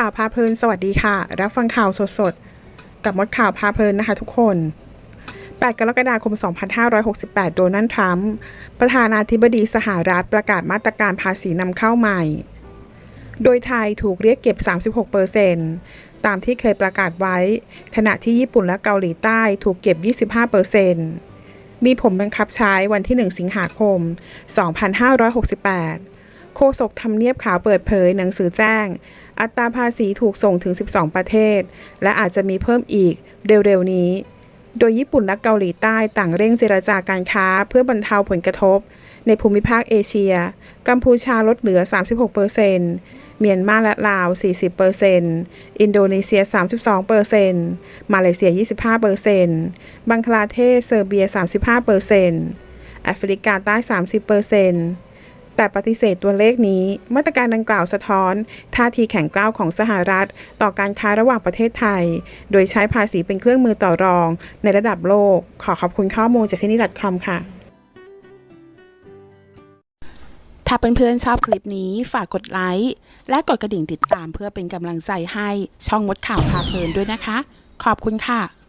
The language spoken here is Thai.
ข่าวพาเพลินสวัสดีค่ะ รับฟังข่าวสดๆ กับมดข่าวพาเพลินนะคะทุกคน 8 กรกฎาคม 2568 โดนัลด์ทรัมป์ประธานาธิบดีสหรัฐประกาศมาตรการภาษีนำเข้าใหม่ โดยไทยถูกเรียกเก็บ 36%ตามที่เคยประกาศไว้ ขณะที่ญี่ปุ่นและเกาหลีใต้ถูกเก็บ 25%มีผมบังคับใช้วันที่ 1 สิงหาคม 2568 ษกทำเนียบขาวเปิดเผยหนังสือแจ้ง อัตราภาษีถูกส่งถึง 12 ประเทศ และอาจจะมีเพิ่มอีกเร็วๆนี้ โดยญี่ปุ่นและเกาหลีใต้ต่างเร่งเจรจาการค้าเพื่อบรรเทาผลกระทบ ในภูมิภาคเอเชีย กัมพูชาลดเหลือ 36%เซ็นต์เมียนมาและลาว 40%อินโดนีเซีย 32%มาเลเซีย 25%บังคลาเทศ เซอร์เบีย 35%แอฟริกาใต้ 30% แต่ปฏิเสธตัวเลขนี้ มาตรการดังกล่าวสะท้อน ท่าทีแข็งกร้าวของสหรัฐ ต่อการค้าระหว่างประเทศไทย โดยใช้ภาษีเป็นเครื่องมือต่อรอง ในระดับโลก ขอขอบคุณข้อมูลจากที่นี่ .com ค่ะ ถ้าเพื่อนๆชอบคลิปนี้ฝากกดไลค์และกดกระดิ่งติดตามเพื่อเป็นกำลังใจให้ช่องมดข่าวพาเพลินด้วยนะคะ ขอบคุณค่ะ